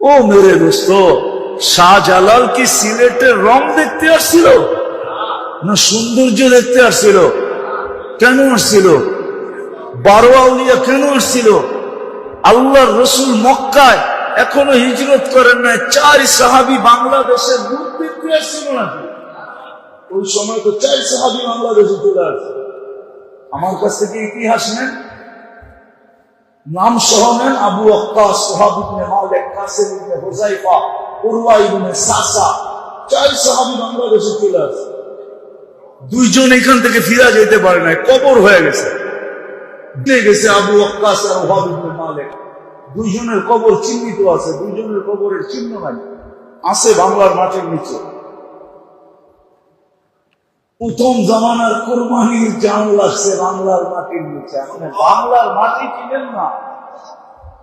ও মেরে দোস্ত, শাহজালাল কি সিলেটের রং দেখতে আসছিল? না সৌন্দর্য দেখতে আসছিল? কেন আসছিল? বারো আউলিয়া কেন আসছিল? আল্লাহর রসুল মক্কায় এখনও হিজরত করেন নাই, চার সাহাবি বাংলাদেশের রূপ দেখতে আসছিল না ওই সময় তো চার সাহাবি বাংলাদেশে চলে আসছে। আমার কাছ থেকে ইতিহাস নেন? নাম সহ নেন আবু আক্কাস সোহাব ইবনে মালিক দুইজন এখান থেকে ফিরা যেতে পারে না কবর হয়ে গেছে। গেছে আবু আক্কাস আর ওহাব মালিক। দুইজনের কবর চিহ্নিত আছে, দুইজনের কবরের চিহ্ন নাই। আছে বাংলার মাটির নিচে। প্রথম জামানার কোরবানির জান লাগছে বাংলার মাটির নিচে। মানে বাংলার মাটি কিনেন না,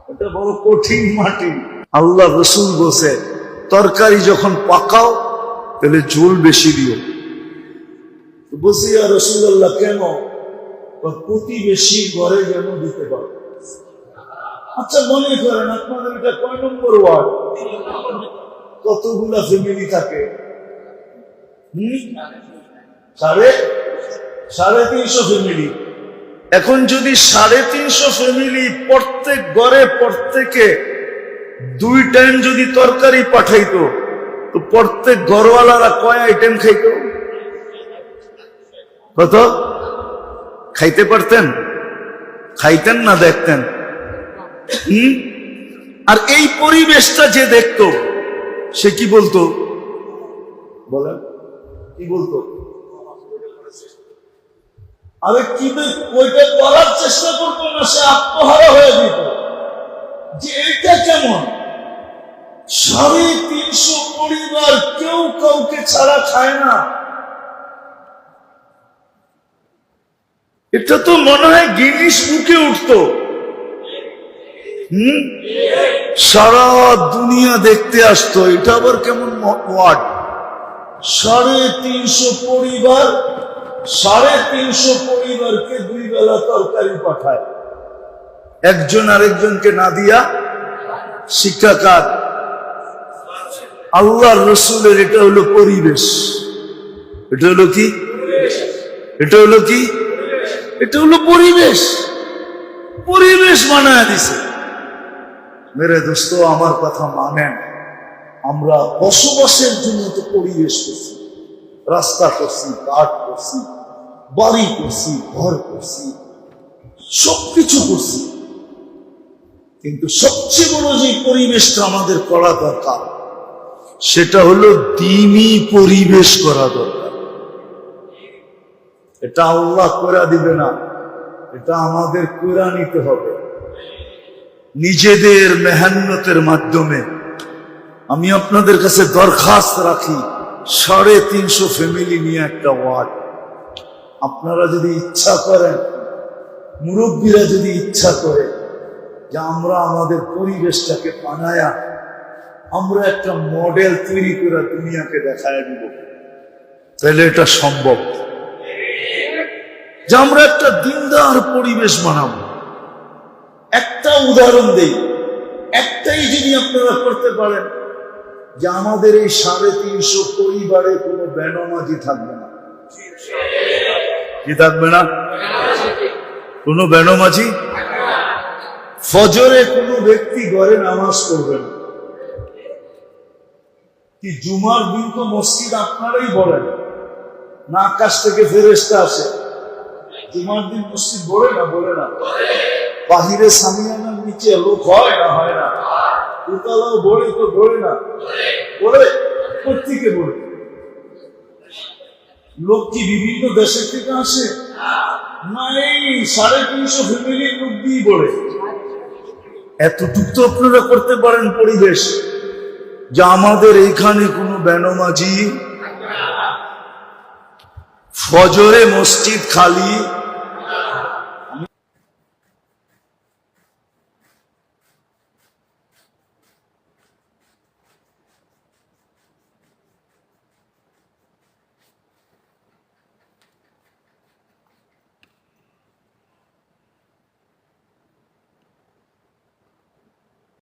এটা বড় কঠিন মাটি। আল্লাহ রসুল বসে তরকারি যখন পাকাও, তাহলে ঝোল বেশি দিও। বসি আর রসুল্লাহ কেন? প্রতিবেশী ঘরে যেন দিতে পারো? আচ্ছা মনে করেন আপনাদের এটা কয় নম্বর ওয়ার্ড? কতগুলা ফ্যামিলি থাকে? সাড়ে? সাড়ে তিনশো ফ্যামিলি। এখন যদি সাড়ে তিনশো ফ্যামিলি প্রত্যেক ঘরে প্রত্যেকে দুই টাইম যদি তরকারি পাঠাইতো, তো প্রত্যেক ঘরওয়ালারা কয় আইটেম খাইতো? কত? খাইতে পারতেন? খাইতেন না দেখতেন? হুম? আর এই পরিবেশটা যে দেখতো, সে কি বলতো? বলেন, কি বলতো? আরে কি ওইটা করার চেষ্টা করতো না, সে আত্মহারা হয়ে যেত। যে এটা তো মনে হয় গিনিস বুকে উঠতো। সারা দুনিয়া দেখতে আসতো। এটা আবার কেমন ওয়ার্ড? সাড়ে তিনশো পরিবার সাড়ে তিনশো পরিবারকে দুই বেলা তরকারি পাঠায়। একজন আরেকজনকে না দিয়া শিক্ষাকার আল্লাহ রসুলের, এটা হলো পরিবেশ। এটা হলো কি? এটা হলো কি? এটা হলো পরিবেশ। পরিবেশ মানায় দিছে। মেরে দোস্ত, আমার কথা মানেন। আমরা বসবাসের জন্য তো পরিবেশ করছি। রাস্তা করছি কাঠ করছি, বাড়ি করছি, ঘর করছি, সবকিছু করছি। কিন্তু সবচেয়ে বড় যে পরিবেশটা আমাদের করা দরকার, সেটা হলো দিনই পরিবেশ করা দরকার। এটা আল্লাহ করে দিবে না, এটা আমাদের করে নিতে হবে। নিজেদের মেহান্নতের মাধ্যমে। আমি আপনাদের কাছে দরখাস্ত রাখি, সাড়ে তিনশো ফ্যামিলি নিয়ে একটা ওয়ার্ড। আপনারা যদি ইচ্ছা করেন, মুরব্বীরা যদি ইচ্ছা করে যে আমরা আমাদের পরিবেশটাকে বানায়া আমরা একটা মডেল তৈরি করে দুনিয়াকে দেখায় দিব। তাহলে এটা সম্ভব। যে আমরা একটা দিনদার পরিবেশ বানাবো। একটা উদাহরণ দেই। একটাই যদি আপনারা করতে পারেন, যে আমাদের এই সাড়ে তিনশো পরিবারে কোনো বেনমাজি থাকবে না। কি থাকবে না? কোনো বেনমাজি? ফজরে কোনো ব্যক্তি ঘরে নামাজ পড়বে না। কি জুমার দিন তো মসজিদ আপনারাই বলেন। না আকাশ থেকে ফেরেস্তা আসে। জুমার দিন মসজিদ বলে না বলে না। বাহিরে সামিয়ানার নিচে লোক হয় না হয় না। দোতলাও বলে তো বলে না। বলে, প্রত্যেকে বলে। লোক কি বিভিন্ন দেশের থেকে আসে? না এই সাড়ে তিনশো ফ্যামিলির লোক দিয়ে বলে। এতটুক তো আপনারা করতে পারেন পরিবেশ যে আমাদের এইখানে কোনো বেনমাজি ফজরে মসজিদ খালি